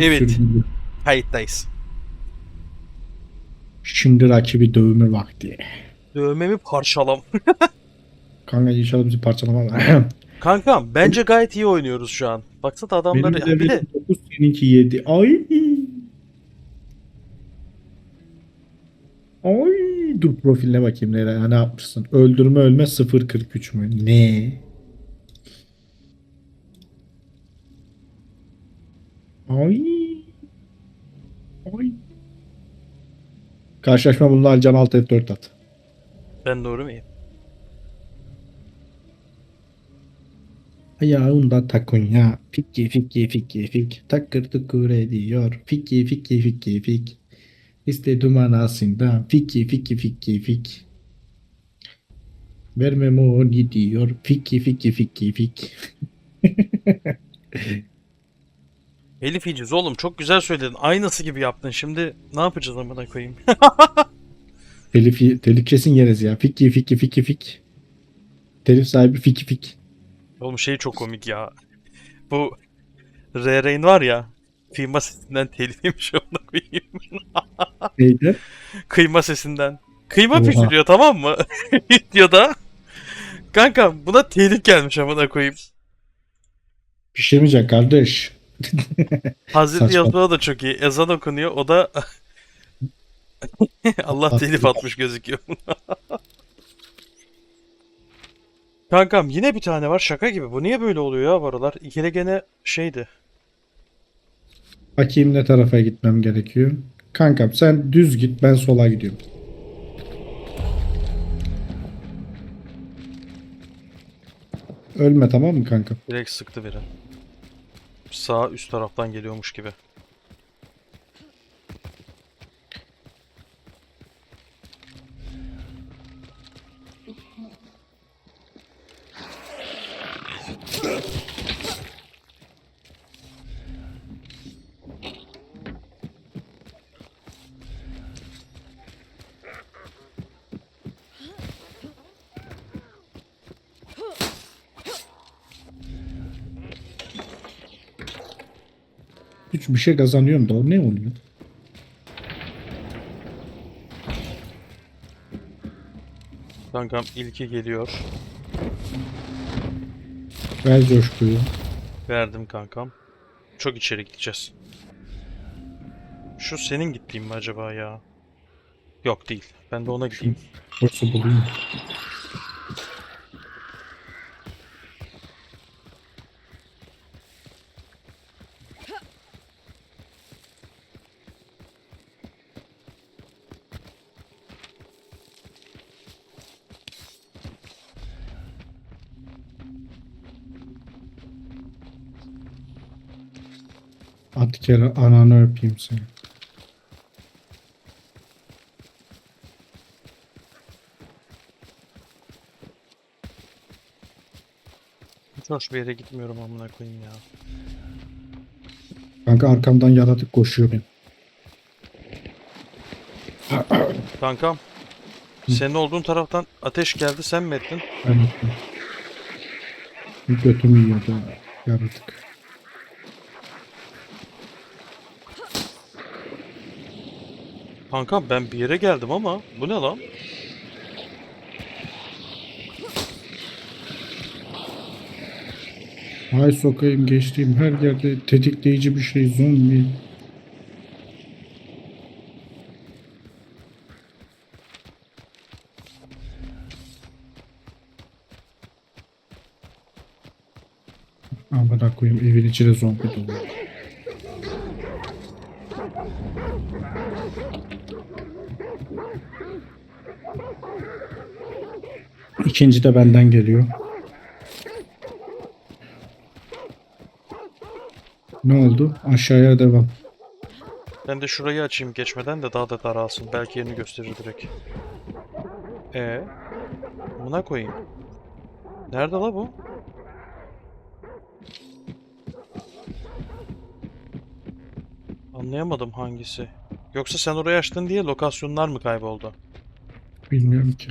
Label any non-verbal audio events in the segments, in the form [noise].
Evet. Kayıttayız. Şimdi rakibi dövme vakti. Dövmemi parçalam. [laughs] Kanka inşallah bizi parçalamaz. [laughs] Kankam bence gayet iyi oynuyoruz şu an. Baksana adamları. Benim bir de levelim 9 seninki 7. Ay. Ay. Dur profiline bakayım ne, ne yapmışsın. Öldürme ölme 0.43 mü? Ne? Ay. Ay. Karşılaşma bunlar can 6 F4 at. ben doğru muyum? Ayağında takunya Fikki fikki fikki fik Takır tukur ediyor Fikki fikki fikki fik İstedim anasından Fikki fikki fikki fik Vermem o gidiyor Fikki fikki fikki fik [laughs] Elif İciz oğlum çok güzel söyledin. Aynısı gibi yaptın. Şimdi ne yapacağız amına koyayım? [laughs] Telif, telif kesin yeriz ya Fikki fikki fikki fik Telif sahibi fikki fik oğlum şey çok komik ya. Bu R-Rain var ya. Kıyma sesinden telif yemiş amına koyayım. [laughs] Neydi? Kıyma sesinden. Kıyma Oha. pişiriyor tamam mı? [laughs] Videoda. Kanka buna telif gelmiş amına koyayım. Pişirmeyecek kardeş Hazreti yazıda da çok iyi. Ezan okunuyor. O da [laughs] Allah telif atmış gözüküyor. [laughs] Kankam yine bir tane var şaka gibi. Bu niye böyle oluyor ya bu aralar? İkili gene şeydi. Bakayım ne tarafa gitmem gerekiyor Kankam sen düz git ben sola gidiyorum Ölme tamam mı kanka? Direkt sıktı biri. Sağ üst taraftan geliyormuş gibi. Hiç bir şey kazanıyorum da o ne oluyor? Kankam ilki geliyor. Ver coşkuyu. Verdim kankam. Çok içeri gideceğiz. Şu senin gittiğin mi acaba ya? Yok değil. Ben de ona gideyim. Burası bulayım. Kere ananı öpeyim seni. Hiç hoş bir yere gitmiyorum amına koyayım ya. Kanka arkamdan yaratık koşuyor benim. Kankam. Senin olduğun taraftan ateş geldi sen mi ettin? Ben. Bir götümü yiyordu yaratık. Kankam ben bir yere geldim ama bu ne lan? Ay sokayım geçtiğim her yerde tetikleyici bir şey zombi. Amına koyayım evin içine zombi dolu. İkinci de benden geliyor. Ne oldu? Aşağıya devam. Ben de şurayı açayım geçmeden de daha da daralsın. Belki yerini gösterir direkt. E Buna koyayım. Nerede la bu? Anlayamadım hangisi. Yoksa sen orayı açtın diye lokasyonlar mı kayboldu? Bilmiyorum ki.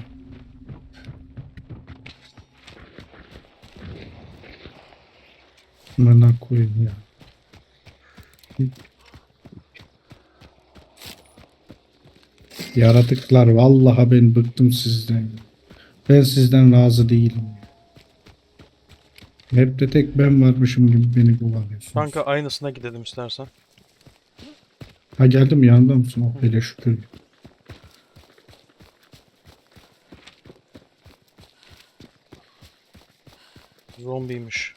Amına koyayım ya. Yaratıklar vallahi ben bıktım sizden. Ben sizden razı değilim. Map'te tek ben varmışım gibi beni kullanıyorsunuz. Kanka aynısına gidelim istersen. Ha geldim yanında mısın? Oh hele şükür. Zombiymiş.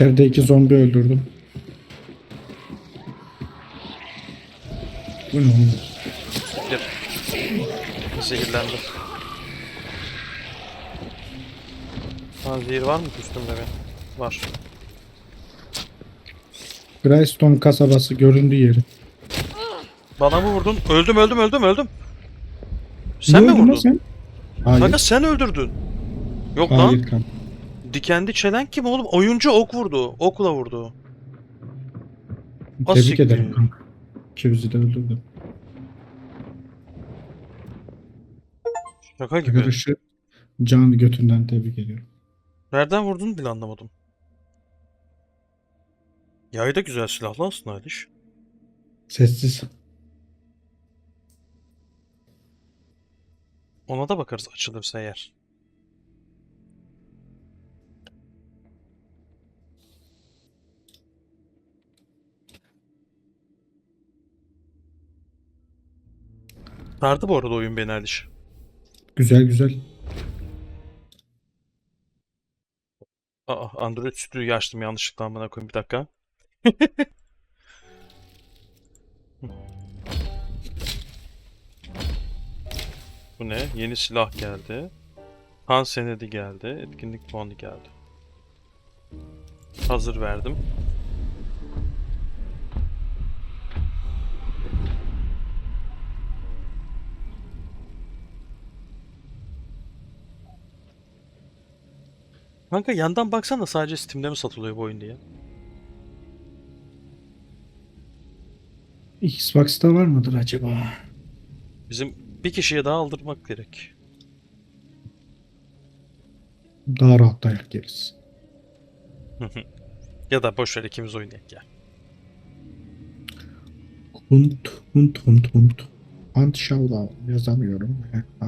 İçeride iki zombi öldürdüm. Bu ne oğlum? Gir. Zehirlendim. Ha zehir var mı üstümde benim? Var. Greystone kasabası göründü yeri. Bana mı vurdun? Öldüm öldüm öldüm öldüm. Sen Ne mi öldün lan vurdun? Sen? Hayır. Kanka sen öldürdün. Yok Hayır lan. kanka. Dikenli çelenk kim oğlum? Oyuncu ok vurdu. Okla vurdu. Tebrik siktir. ederim kanka. İkimizi de öldürdü. Şaka gibi. Arkadaşı can götünden tebrik ediyorum. Nereden vurdun bile anlamadım. Yay da güzel silahlı aslında Aliş. Sessiz. Ona da bakarız açılırsa eğer. Sardı bu arada oyun beni Aliş. Güzel güzel. Aa, Android Studio'yu açtım yanlışlıkla amına koyayım bir dakika. [laughs] Bu ne? Yeni silah geldi. Han senedi geldi. Etkinlik puanı geldi. Hazır verdim. Kanka yandan baksana sadece Steam'de mi satılıyor bu oyun diye. Xbox'ta var mıdır acaba? Bizim bir kişiye daha aldırmak gerek. Daha rahat dayak yeriz. Ya da boş ver ikimiz oynayak ya. Hund, hund, hund, hund. Anschaulau yazamıyorum. Heh,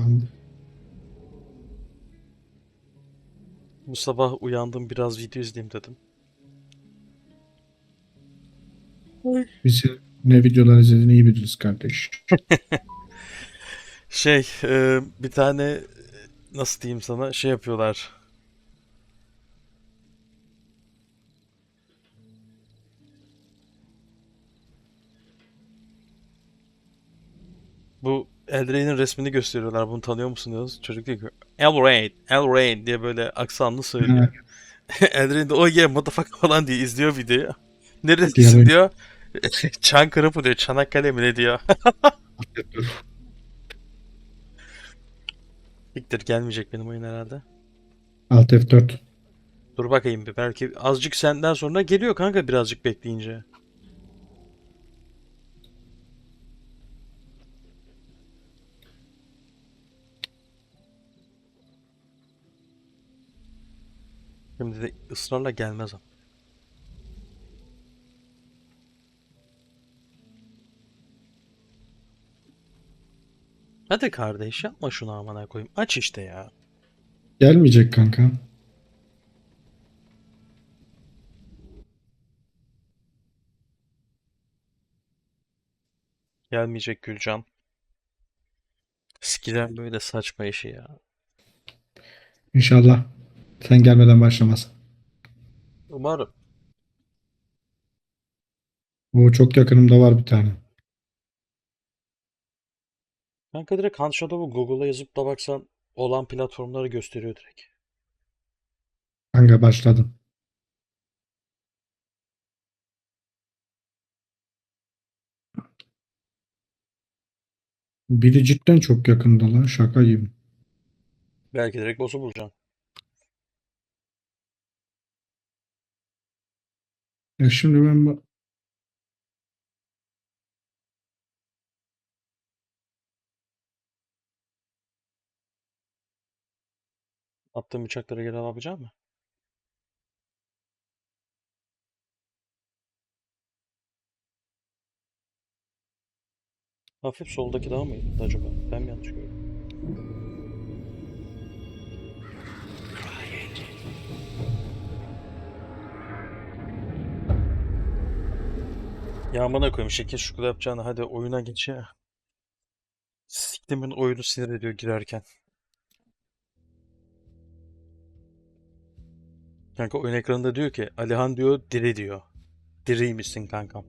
Bu sabah uyandım biraz video izleyeyim dedim. Bizi ne videolar izlediğini iyi biliriz kardeş. [laughs] Şey, e, bir tane nasıl diyeyim sana şey yapıyorlar. Bu Eldrain'in resmini gösteriyorlar. Bunu tanıyor musunuz? Çocuk diyor ki Eldrain, Eldrain diye böyle aksanlı söylüyor. [laughs] Eldrain de oh yeah motherfucker falan diye izliyor videoyu. [laughs] Neresisin Diyor. diyor. [laughs] Çankırı mı diyor, Çanakkale mi ne diyor. Siktir gelmeyecek benim oyun herhalde. Alt F4. Dur bakayım bir belki azıcık senden sonra geliyor kanka birazcık bekleyince. Şimdi de ısrarla gelmez ama. Hadi kardeş yapma şunu amına koyayım. Aç işte ya. Gelmeyecek kanka. Gelmeyecek Gülcan. Sikilen böyle saçma işi ya. İnşallah sen gelmeden başlamaz. Umarım. O çok yakınımda var bir tane. Kanka direkt Hunt Shadow'u Google'a yazıp da baksan olan platformları gösteriyor direkt. Kanka başladım. Biri cidden çok yakında lan şaka gibi. Belki direkt boss'u bulacaksın. Ya şimdi ben bu Attığın bıçakları geri alabilecek misin? Hafif soldaki daha mı iyiydi acaba? Ben mi yanlış gördüm? Ya amına koyayım şekil şukul yapacağını hadi oyuna geç ya. Siktimin oyunu sinir ediyor girerken. Kanka oyun ekranında diyor ki Alihan diyor diri diyor. Diriymişsin kankam.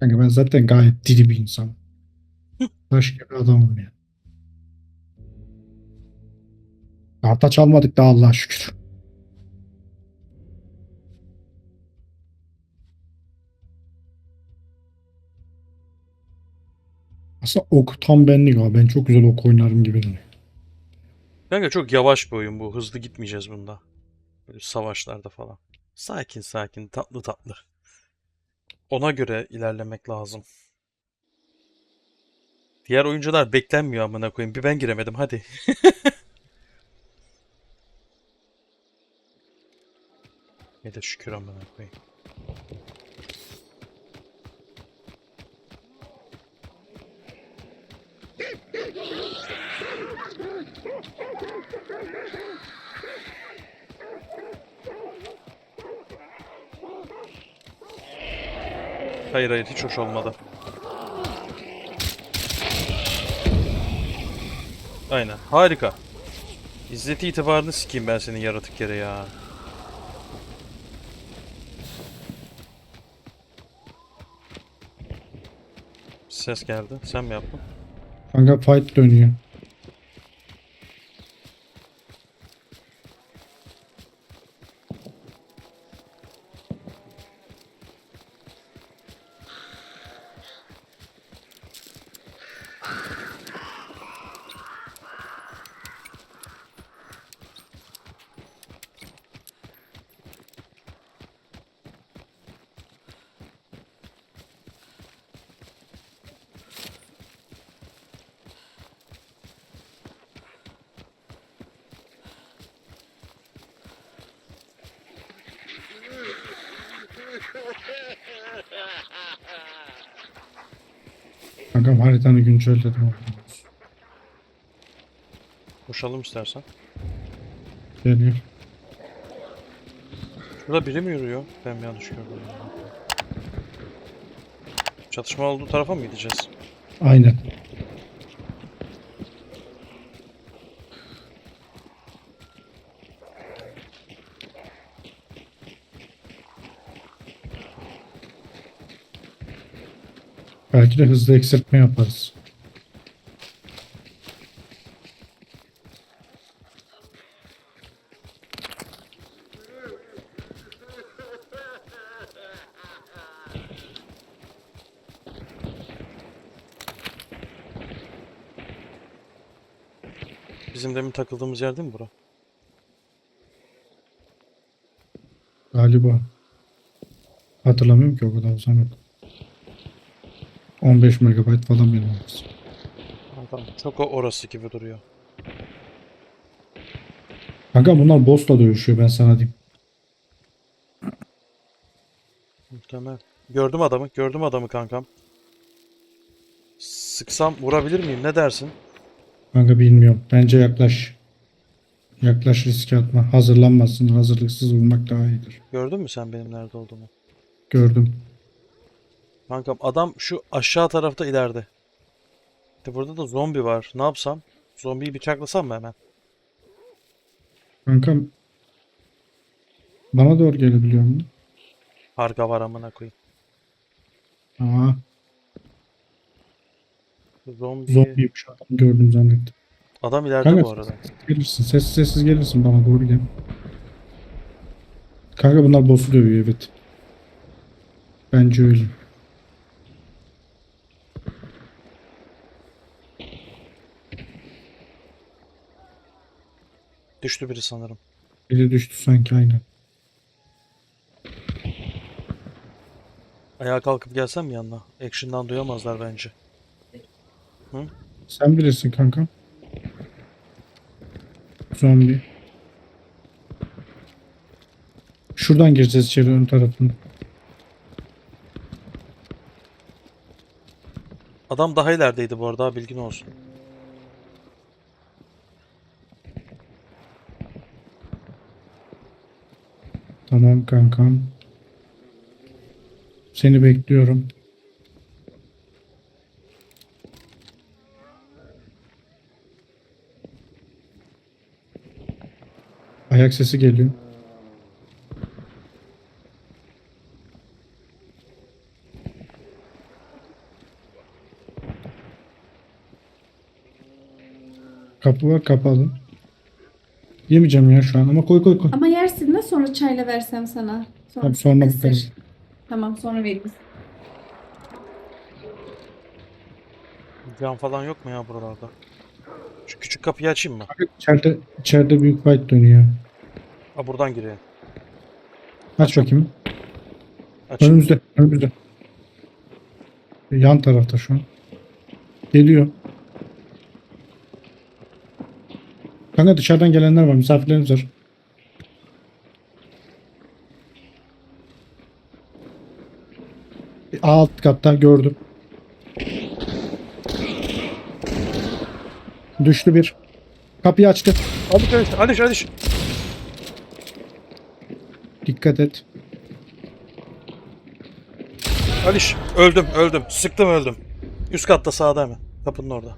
kanka ben zaten gayet diri bir insanım. Taş gibi adamım ya. Karta çalmadık da Allah'a şükür. Aslında ok tam benlik abi. Ben çok güzel ok oynarım gibi. duruyor. Kanka çok yavaş bir oyun bu. Hızlı gitmeyeceğiz bunda. Böyle savaşlarda falan. Sakin sakin, tatlı tatlı. Ona göre ilerlemek lazım. Diğer oyuncular beklenmiyor amına koyayım. Bir ben giremedim hadi. [laughs] Ne de şükür amına koyayım. Hayır hayır hiç hoş olmadı. Aynen harika. İzzeti itibarını sikeyim ben senin yaratık yere ya. Ses geldi. Sen mi yaptın? Kanka fight dönüyor. Kankam haritanı güncelledim. Koşalım istersen. Geliyor. Şurada biri mi yürüyor? Ben mi yanlış gördüm? Çatışma olduğu tarafa mı gideceğiz? Aynen. Belki de hızlı eksiltme yaparız. Bizim demin takıldığımız yer değil mi bura? Galiba. Hatırlamıyorum ki o kadar zaman. 15 megabayt falan benim tamam. Çok orası gibi duruyor. Kanka bunlar boss'la dövüşüyor ben sana diyeyim. Muhtemel. Gördüm adamı. Gördüm adamı kankam. Sıksam vurabilir miyim? Ne dersin? Kanka bilmiyorum. Bence yaklaş. Yaklaş riske atma. Hazırlanmasın. Hazırlıksız vurmak daha iyidir. Gördün mü sen benim nerede olduğumu? Gördüm. Kankam adam şu aşağı tarafta ileride. İşte burada da zombi var. Ne yapsam? Zombiyi bıçaklasam mı hemen? Kankam bana doğru gelebiliyor mu? Harika var amına koyayım. Aa. Zombi. Zombiymiş adam gördüm zannettim. Adam ileride Kanka bu arada. gelirsin. Sessiz sessiz gelirsin bana doğru gel. Kanka bunlar boss'u dövüyor evet. Bence öyle. Düştü biri sanırım. Biri düştü sanki aynen. Ayağa kalkıp gelsem mi yanına? Action'dan duyamazlar bence. Sen bilirsin kanka. Zombi. Şuradan gireceğiz içeri ön tarafını. Adam daha ilerideydi bu arada bilgin olsun. Tamam kankam. Seni bekliyorum. Ayak sesi geliyor. Kapı var kapalı. Yemeyeceğim ya şu an ama koy koy koy. Ama yersin de sonra çayla versem sana. Sonra, Tamam, sonra bakarız. Tamam sonra veririz. Can falan yok mu ya buralarda? Şu küçük kapıyı açayım mı? İçeride, içeride büyük fight dönüyor. Ha buradan giriyor. Aç bakayım. Açayım. Önümüzde, önümüzde. Yan tarafta şu an. Geliyor. Kanka dışarıdan gelenler var, misafirlerimiz var. Alt katta gördüm. Düştü bir. Kapıyı açtı. Aliş Aliş Aliş Aliş. Dikkat et. Aliş. Öldüm öldüm. Sıktım öldüm. Üst katta sağda hemen. Kapının orada.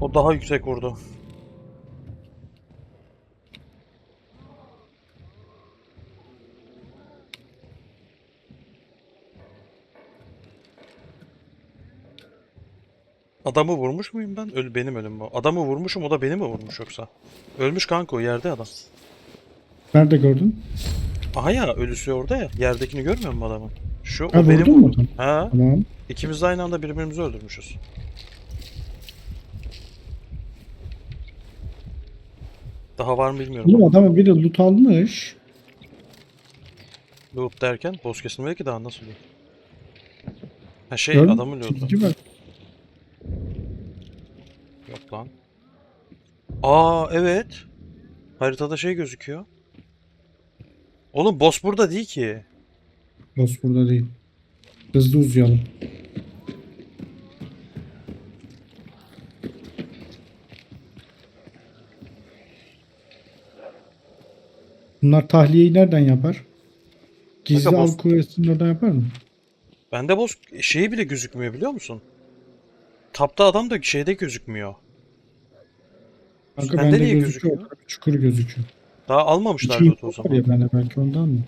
O daha yüksek vurdu. Adamı vurmuş muyum ben? Öl benim ölüm bu. Adamı vurmuşum o da beni mi vurmuş yoksa? Ölmüş kanka o yerde adam. Nerede gördün? Aha ya ölüsü orada ya. Yerdekini görmüyor musun adamın? Şu o Ha, benim vurdun mu. Ha. Tamam. İkimiz de aynı anda birbirimizi öldürmüşüz. Daha var mı bilmiyorum. Oğlum adamı biri loot almış. Loot derken boss kesilmedi ki daha nasıl loot? Ha şey Gördün mü? adamın loot'u. Yok lan. Aa evet. Haritada şey gözüküyor. Oğlum boss burada değil ki. Boss burada değil. Hızlı uzayalım. Bunlar tahliyeyi nereden yapar? Gizli Kanka av boss- kulesinin oradan yapar mı? Bende boss şeyi bile gözükmüyor biliyor musun? Tapta adam da şeyde gözükmüyor. Kanka Bende bende niye gözüküyor. gözükmüyor? Çukur gözüküyor. Daha almamışlar İki o var zaman. ya bende belki ondan mı?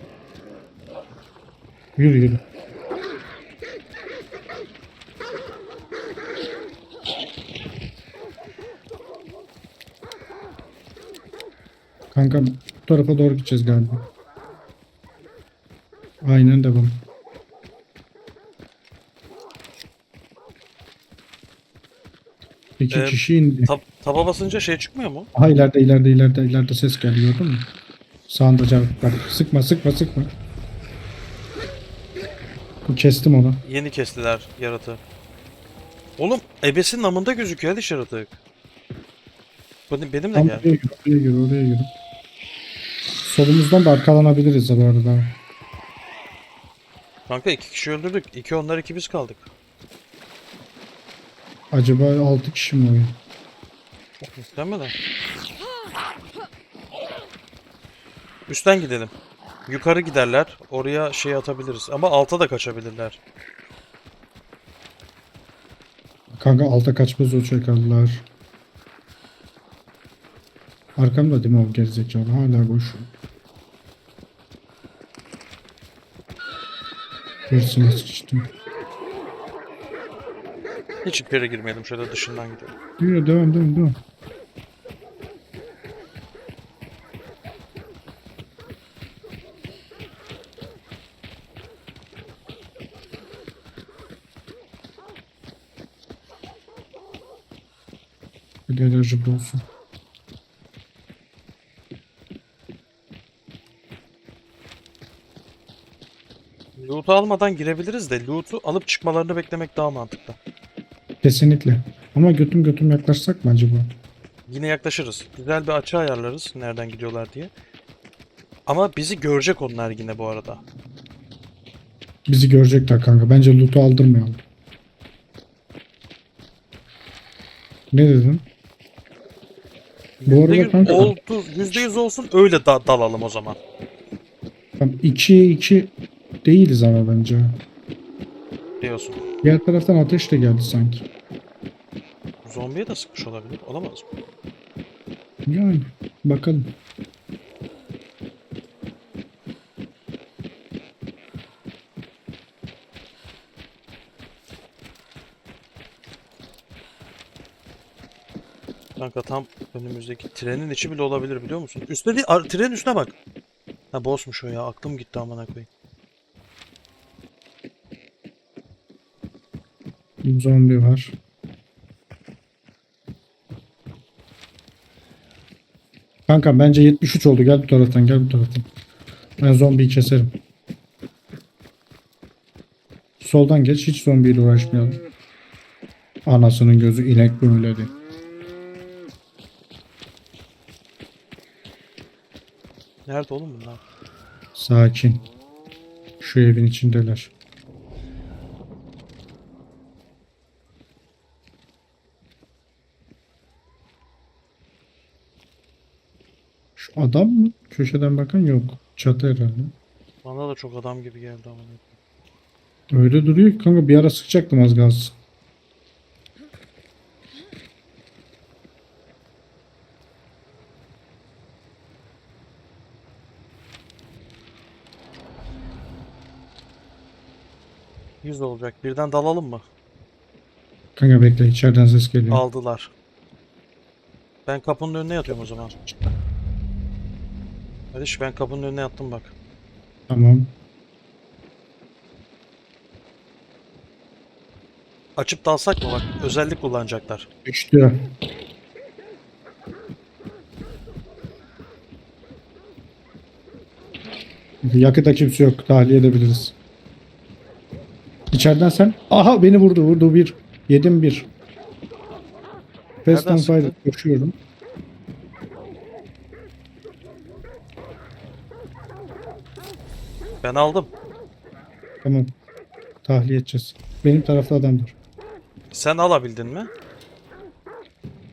Yürü yürü. Kanka bu tarafa doğru gideceğiz galiba. Aynen devam. İki Ee, kişi indi. Tab taba basınca şey çıkmıyor mu? Aha ileride ileride ileride ileride ses geldi gördün mü? Sağında cevap bak sıkma sıkma sıkma. Kestim onu. Yeni kestiler yaratığı. Oğlum ebesin namında gözüküyor hadi yaratık. Benim, benimle Tam gel. oraya gir oraya gir oraya gir. Solumuzdan da arkalanabiliriz de bu arada. Kanka iki kişi öldürdük. İki onlar iki biz kaldık. Acaba 6 kişi mi oyun? İstenmeden. Üstten gidelim. Yukarı giderler. Oraya şey atabiliriz. Ama alta da kaçabilirler. Kanka alta kaçmaz o çakallar. Arkamda değil mi o gerizekalı? Hala koşuyor. Hırsına sıçtım. Hiç içeri girmeyelim şöyle dışından gidelim. Yürü devam devam devam. De enerji olsun. Loot'u almadan girebiliriz de loot'u alıp çıkmalarını beklemek daha mantıklı. Kesinlikle. Ama götüm götüm yaklaşsak mı acaba? Yine yaklaşırız. Güzel bir açı ayarlarız nereden gidiyorlar diye. Ama bizi görecek onlar yine bu arada. Bizi görecekler kanka. Bence loot'u aldırmayalım. Ne dedin? Bu arada %100 kanka- oldu, %100 olsun öyle da dalalım o zaman. Tam 2'ye 2 değiliz ama bence. Diyorsun. Diğer taraftan ateş de geldi sanki. Zombiye de sıkmış olabilir. Olamaz mı? Yani bakalım. Kanka tam önümüzdeki trenin içi bile olabilir biliyor musun? Üstte değil, trenin üstüne bak. Ha bossmuş o ya. Aklım gitti amına koyayım. Zombi var. Kanka bence 73 oldu. Gel bu taraftan gel bu taraftan. Ben zombiyi keserim. Soldan geç hiç zombiyle uğraşmayalım. Anasının gözü inek mühürledi. Nerede oğlum bunlar? Sakin. Şu evin içindeler. Adam mı? Köşeden bakan yok. Çatı herhalde. Bana da çok adam gibi geldi koyayım. Öyle duruyor ki kanka bir ara sıkacaktım az kalsın. Yüz olacak. Birden dalalım mı? Kanka bekle içeriden ses geliyor. Aldılar. Ben kapının önüne yatıyorum o zaman. Kardeş ben kapının önüne yattım bak. Tamam. Açıp dalsak mı bak? Özellik kullanacaklar. Düştü. Yakıta kimse yok. Tahliye edebiliriz. İçeriden sen. Aha beni vurdu. Vurdu bir. Yedim bir. Fast and sıktı? koşuyorum. Ben aldım. Tamam. Tahliye edeceğiz. Benim tarafta adamdır. Sen alabildin mi?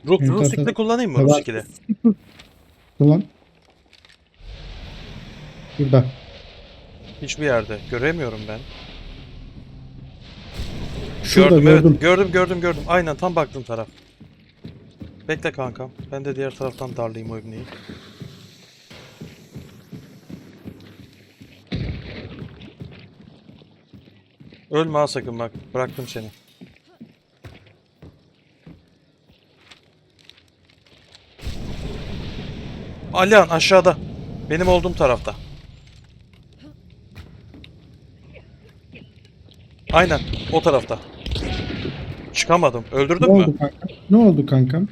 Rus, Benim Rusikli tarafta- kullanayım mı Tamam. Rusikli? Ulan. Burada. Hiçbir yerde. Göremiyorum ben. Şurada gördüm, gördüm. evet. Gördüm gördüm gördüm. Aynen tam baktığım taraf. Bekle kankam. Ben de diğer taraftan darlayayım o ibneyi. Ölme ha sakın bak. Bıraktım seni. Alihan aşağıda. Benim olduğum tarafta. Aynen o tarafta. Çıkamadım. Ne Öldürdün mü? oldu kankam? Ne oldu kankam?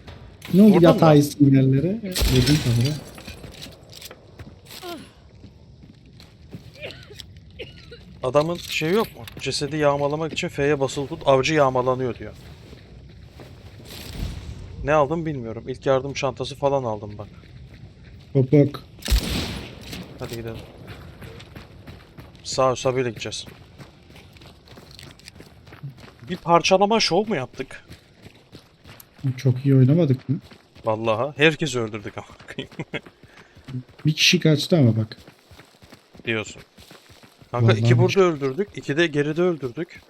Ne oldu mı? sinyallere? Dediğim kadar. Adamın şey yok mu? Cesedi yağmalamak için F'ye basılı tut avcı yağmalanıyor diyor. Ne aldım bilmiyorum. İlk yardım çantası falan aldım bak. Topuk. Hadi gidelim. Sağ sabiyle gideceğiz. Bir parçalama şov mu yaptık? Çok iyi oynamadık mı? Vallahi herkesi öldürdük ama [laughs] Bir kişi kaçtı ama bak. diyorsun. Kanka Vallahi iki burada öldürdük, iki de geride öldürdük.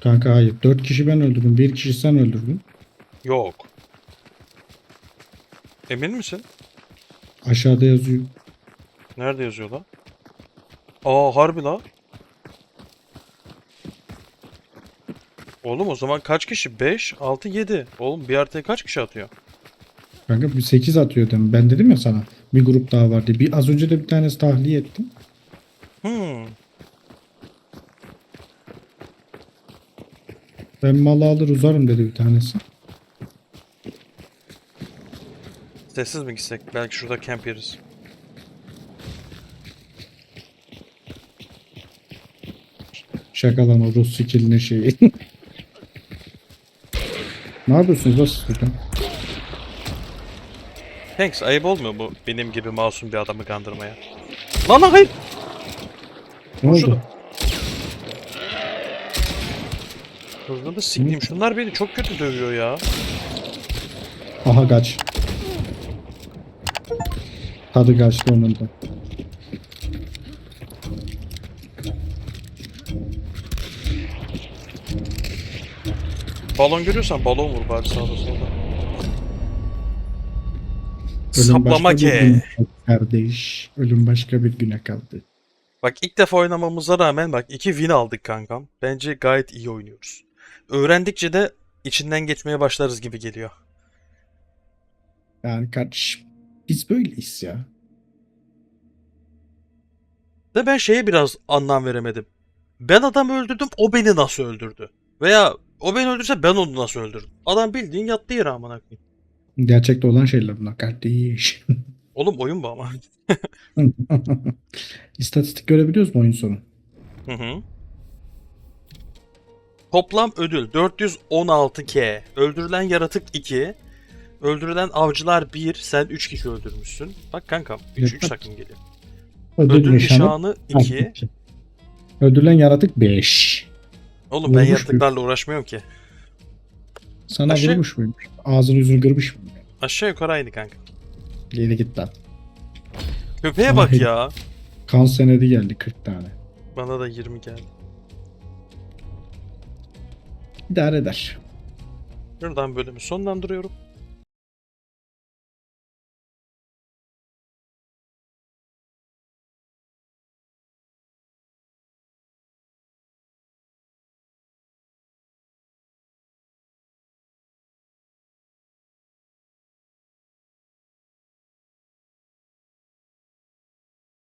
Kanka hayır. Dört kişi ben öldürdüm. Bir kişi sen öldürdün. Yok. Emin misin? Aşağıda yazıyor. Nerede yazıyor lan? Aa harbi la. Oğlum o zaman kaç kişi? 5, 6, 7. Oğlum bir haritaya kaç kişi atıyor? Kanka bir 8 atıyor dedim. Ben dedim ya sana. Bir grup daha var diye. Bir, az önce de bir tanesi tahliye ettim. Hmm. Ben malı alır uzarım dedi bir tanesi. Sessiz mi gitsek? Belki şurada camp yeriz. Şakalama Rus skill'inin şeyi. [laughs] ne yapıyorsunuz lan siz burada? Thanks ayıp olmuyor bu benim gibi masum bir adamı kandırmaya. Lan lan hayır. Ne oldu? Şurada. Hızlı da sikeyim. Şunlar beni çok kötü dövüyor ya. Aha kaç. Tadı kaçtı onun da. Balon görüyorsan balon vur bari sağda solda. Ölüm Saplama başka bir güne kaldı Kardeş. Ölüm başka bir güne kaldı. Bak ilk defa oynamamıza rağmen bak iki win aldık kankam. Bence gayet iyi oynuyoruz. Öğrendikçe de içinden geçmeye başlarız gibi geliyor. Yani kardeş biz böyleyiz ya. Ve ben şeye biraz anlam veremedim. Ben adamı öldürdüm, o beni nasıl öldürdü? Veya o beni öldürse ben onu nasıl öldürdüm? Adam bildiğin yattı yere amına koyayım. Gerçekte olan şeyler bunlar kardeş. [laughs] Oğlum oyun bu ama. [laughs] İstatistik görebiliyoruz mu oyun sonu? Hı hı. Toplam ödül 416k. Öldürülen yaratık 2. Öldürülen avcılar 1. Sen 3 kişi öldürmüşsün. Bak kankam 3 3 takım geliyor. Ödül, Ödül nişanı. nişanı 2. Ödülen yaratık 5. Oğlum ben Vurmuş yaratıklarla uğraşmıyorum ki. Sana Aşağı- vurmuş muymuş? Ağzını yüzünü kırmış mı? Aşağı yukarı aynı kanka. Geri git lan. Köpeğe Sana bak ya. Kan senedi geldi 40 tane. Bana da 20 geldi. İdare eder. Buradan bölümü sonlandırıyorum.